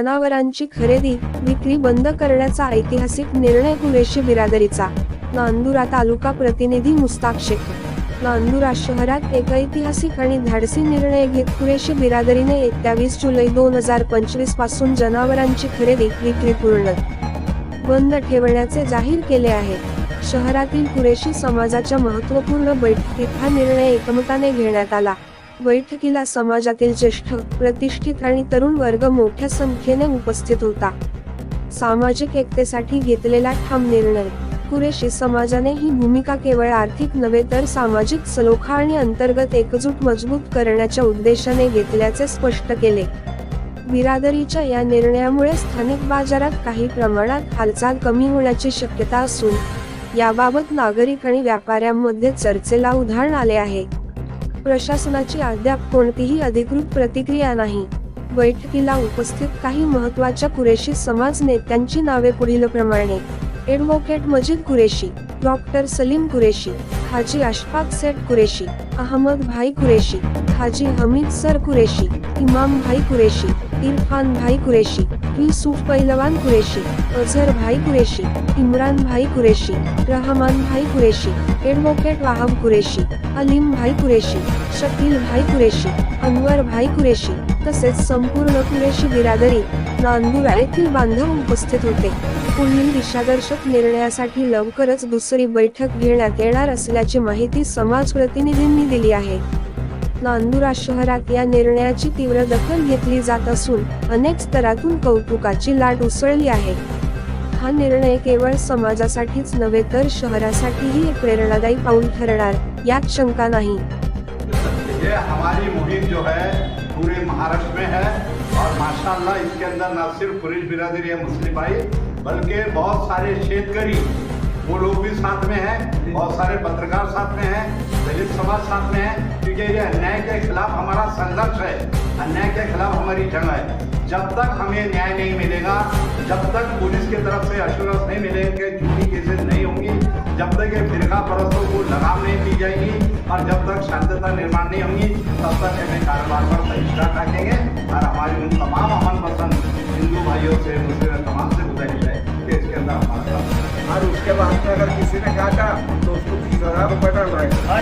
जनावरांची खरेदी विक्री बंद करण्याचा ऐतिहासिक निर्णय कुरेशी बिरादरीचा. नांदुरा तालुका प्रतिनिधी मुस्ताक शेख. नांदुरा शहरात एक ऐतिहासिक आणि धाडसी निर्णय घेत कुरेशी बिरादरीने एकवीस जुलै दोन हजार पंचवीसपासून जनावरांची खरेदी विक्री पूर्ण बंद ठेवण्याचे जाहीर केले आहे. शहरातील कुरेशी समाजाच्या महत्त्वपूर्ण बैठकीत हा निर्णय एकमताने घेण्यात आला. बैठकीला समाजातील ज्येष्ठ प्रतिष्ठित आणि तरुण वर्ग मोठ्या संख्येने उपस्थित होता. सामाजिक एकतेसाठी घेतलेला ठाम निर्णय. कुरेशी समाजाने ही भूमिका केवळ आर्थिक नव्हे तर सामाजिक सलोखा आणि अंतर्गत एकजूट मजबूत करण्याच्या उद्देशाने घेतल्याचे स्पष्ट केले. बिरादरीच्या या निर्णयामुळे स्थानिक बाजारात काही प्रमाणात हालचाल कमी होण्याची शक्यता असून याबाबत नागरिक आणि व्यापाऱ्यांमध्ये चर्चेला उधाण आले आहे. प्रशासनाची अद्याप कोणतीही अधिकृत प्रतिक्रिया नाही. बैठकीला उपस्थित काही महत्त्वाच्या कुरेशी समाज नेत्यांची नावे पुढील प्रमाणे. Advocate Majid Qureshi doctor Salim Qureshi Haji Ashfaq Seth Qureshi Ahmed Bhai Qureshi Haji Hamid sir Qureshi Imam Bhai Qureshi Irfan भाई कुरेशी युसुफ पैलवान कुरेशी अझर भाई कुरेशी इम्रान भाई कुरेशी रहमान भाई कुरेशी ॲडव्होकेट वाहब कुरेशी अलीम भाई कुरेशी शकील भाई कुरेशी अनवर भाई कुरेशी तसेच संपूर्ण कुरेशी बिरादरी नांदुरा येथील बांधव उपस्थित होते. पुढील दिशादर्शक निर्णयासाठी लवकरच दुसरी बैठक घेण्यात येणार असल्याची माहिती समाज प्रतिनिधींनी दिली आहे. नांदुरा शहरात या निर्णयाची तीव्र दखल घेतली जात असून अनेक स्तरातून कौतुकाची लाट उसळली आहे. हा निर्णय केवळ समाजासाठीच नव्हे तर शहरासाठीही एक प्रेरणादायी पाऊल ठरणार यात शंका नाही. ये हमारी मुहिम जो है पूरे महाराष्ट्र में है और माशाल्लाह इसके अंदर ना सिर्फ पुरुष बिरादरी है मुस्लिम भाई बल्कि बहुत सारे शेतकरी वो लोग भी साथ में हैं बहुत सारे पत्रकार साथ में हैं दलित समाज साथ में है ये अन्याय के खिलाफ हमारा संघर्ष है अन्याय के खिलाफ हमारी जंग है। जब तक हमें न्याय नहीं मिलेगा, जब तक पुलिस की तरफ़ से अश्योरेंस नहीं मिलेगा झूठी केसेस नहीं होंगी, जब तक ये फिरका परस्तों को लगाम नहीं दी जाएगी, और जब तक शांतता निर्माण नहीं होगी, तब तक हमें कारोबार पर बहिष्कार रखेंगे, और हमारी उन तमाम अमन पसंद हिंदू भाइयों से, मुस्लिम तमाम से गुजारिश है कि इसके अंदर हमारा और उसके बाद अगर किसी ने काटा तो उसको तीस हज़ार रुपये दंड रहेगा